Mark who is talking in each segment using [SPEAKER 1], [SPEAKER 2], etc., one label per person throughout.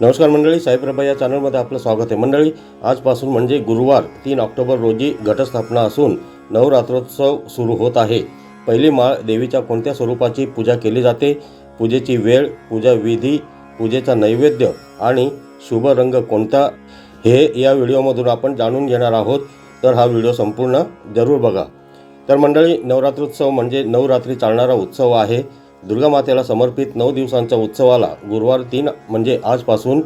[SPEAKER 1] नमस्कार मंडळी साईप्रभा या चॅनलमध्ये आपलं स्वागत आहे. मंडळी आजपासून म्हणजे गुरुवार तीन ऑक्टोबर रोजी घटस्थापना असून नवरात्रोत्सव सुरू होत आहे. पहिली माळ देवीच्या कोणत्या स्वरूपाची पूजा केली जाते? पूजेची वेळ पूजा विधी पूजेचा नैवेद्य आणि शुभ रंग कोणता? हे या व्हिडिओमधून आपण जाणून घेणार आहोत. तर हा व्हिडिओ संपूर्ण जरूर बघा. तर मंडळी नवरात्रोत्सव म्हणजे नवरात्री चालणारा उत्सव आहे. दुर्गामातेला समर्पित नऊ दिवसांच्या उत्सवाला गुरुवार तीन म्हणजे आजपासून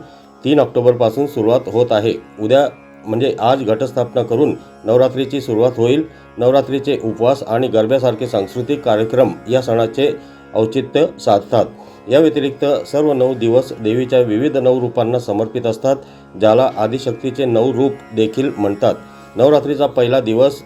[SPEAKER 1] तीन ऑक्टोबरपासून सुरुवात होत आहे. उद्या म्हणजे आज घटस्थापना करून नवरात्रीची सुरुवात होईल. नवरात्रीचे उपवास आणि गरब्यासारखे सांस्कृतिक कार्यक्रम या सणाचे औचित्य साधतात. या व्यतिरिक्त सर्व नऊ दिवस देवीच्या विविध नऊ रूपांना समर्पित असतात ज्याला आदिशक्तीचे नऊ रूप देखील म्हणतात. नवरात्रीचा पहिला दिवस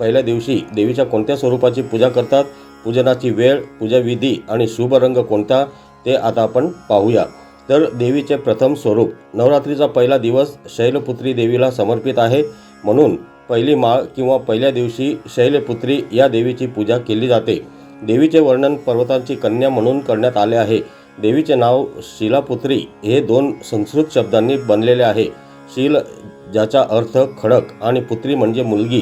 [SPEAKER 1] पहिल्या दिवशी देवीच्या कोणत्या स्वरूपाची पूजा करतात? पूजनाची वेळ पूजाविधी आणि शुभ रंग कोणता ते आता आपण पाहूया. तर देवीचे प्रथम स्वरूप नवरात्रीचा पहिला दिवस शैलपुत्री देवीला समर्पित आहे म्हणून पहिली माळ किंवा पहिल्या दिवशी शैलपुत्री या देवीची पूजा केली जाते. देवीचे वर्णन पर्वतांची कन्या म्हणून करण्यात आले आहे. देवीचे नाव शिलापुत्री हे दोन संस्कृत शब्दांनी बनलेले आहे. शील ज्याचा अर्थ खडक आणि पुत्री म्हणजे मुलगी.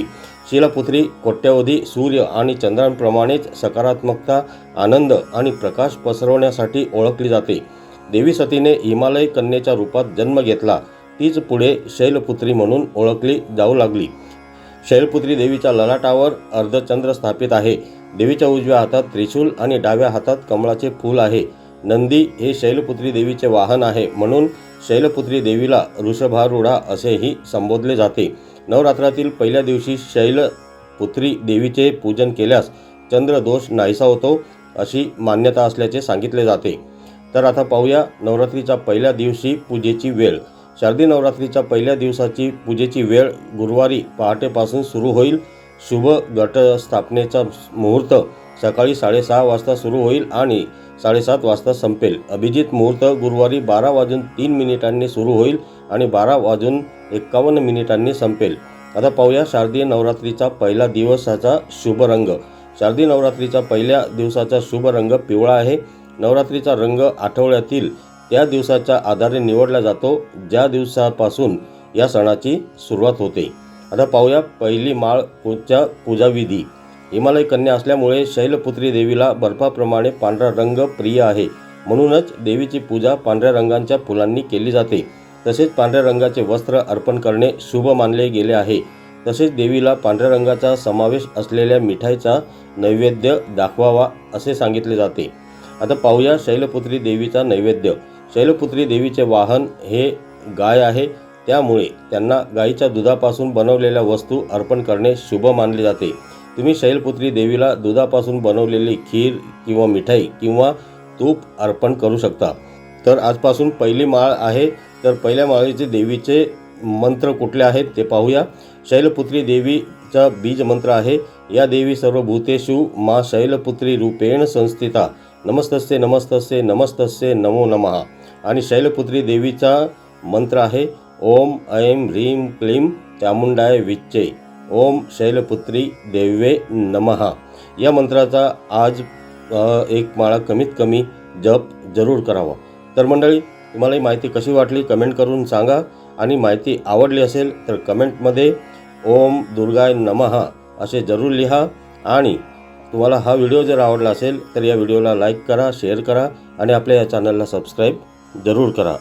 [SPEAKER 1] शिलपुत्री कोट्यवधी सूर्य आणि चंद्रांप्रमाणेच सकारात्मकता आनंद आणि प्रकाश पसरवण्यासाठी ओळखली जाते. देवी सतीने हिमालय कन्येच्या रूपात जन्म घेतला. तीच पुढे शैलपुत्री म्हणून ओळखली जाऊ लागली. शैलपुत्री देवीच्या ललाटावर अर्धचंद्र स्थापित आहे. देवीच्या उजव्या हातात त्रिशूल आणि डाव्या हातात कमळाचे फूल आहे. नंदी हे शैलपुत्री देवीचे वाहन आहे म्हणून शैलपुत्री देवीला ऋषभारूढा असेही संबोधले जाते. नवरात्रातील पहिल्या दिवशी शैलपुत्री देवीचे पूजन केल्यास चंद्रदोष नाहीसा होतो अशी मान्यता असल्याचे सांगितले जाते. तर आता पाहूया नवरात्रीच्या पहिल्या दिवशी पूजेची वेळ. शारदी नवरात्रीच्या पहिल्या दिवसाची पूजेची वेळ गुरुवारी पहाटेपासून सुरू होईल. शुभ घटस्थापनेचा मुहूर्त सकाळी साडेसहा वाजता सुरू होईल आणि साडेसात वाजता संपेल. अभिजित मुहूर्त गुरुवारी बारा वाजून तीन मिनिटांनी सुरू होईल. आणि बारा वाजून एक्कावन्न मिनिटांनी संपेल. आता पाहूया शारदीय नवरात्रीचा पहिला दिवसाचा शुभ रंग. शारदीय नवरात्रीचा पहिल्या दिवसाचा शुभ रंग पिवळा आहे. नवरात्रीचा रंग आठवड्यातील त्या दिवसाच्या आधारे निवडला जातो ज्या दिवसापासून या सणाची सुरुवात होते. आता पाहूया पहिली माळ पूजा पूजाविधी. हिमालय कन्या असल्यामुळे शैलपुत्री देवीला बर्फाप्रमाणे पांढरा रंग प्रिय आहे. म्हणूनच देवीची पूजा पांढऱ्या रंगांच्या फुलांनी केली जाते. तसेच पांढऱ्या रंगाचे वस्त्र अर्पण करणे शुभ मानले गेले आहे. तसेच देवीला पांढऱ्या रंगाचा समावेश असलेल्या मिठाईचा नैवेद्य दाखवावा असे सांगितले जाते. आता पाहूया शैलपुत्री देवीचा नैवेद्य. शैलपुत्री देवीचे वाहन हे गाय आहे. त्यामुळे त्यांना गाईच्या दुधापासून बनवलेल्या वस्तू अर्पण करणे शुभ मानले जाते. तुम्ही शैलपुत्री देवीला दुधापासून बनवलेली खीर किंवा मिठाई किंवा तूप अर्पण करू शकता. तर आजपासून पहिली माळ आहे. तर पहिल्या माळेचे देवीचे मंत्र कुठले आहेत ते पाहूया. शैलपुत्री देवीचा बीज मंत्र आहे. या देवी सर्व भूतेषु मा शैलपुत्री रूपेण संस्थिता. नमस्तस्ये नमस्तस्ये नमस्तस्ये नमो नमः. आणि शैलपुत्री देवीचा मंत्र आहे. ओम ऐं ह्रीं क्लीं चामुंडाय विच्चे. ओम शैलपुत्री देवे नमः. या मंत्राचा आज एक माळा कमीत कमी जप जरूर करावा. तर मंडळी तुम्हाला ही माहिती कशी वाटली कमेंट करून सांगा. आणि माहिती आवडली असेल तर कमेंटमध्ये ओम दुर्गाय नमः असे जरूर लिहा. आणि तुम्हाला हा व्हिडिओ जर आवडला असेल तर या व्हिडिओला लाईक करा शेअर करा आणि आपल्या या चॅनलला सबस्क्राईब जरूर करा.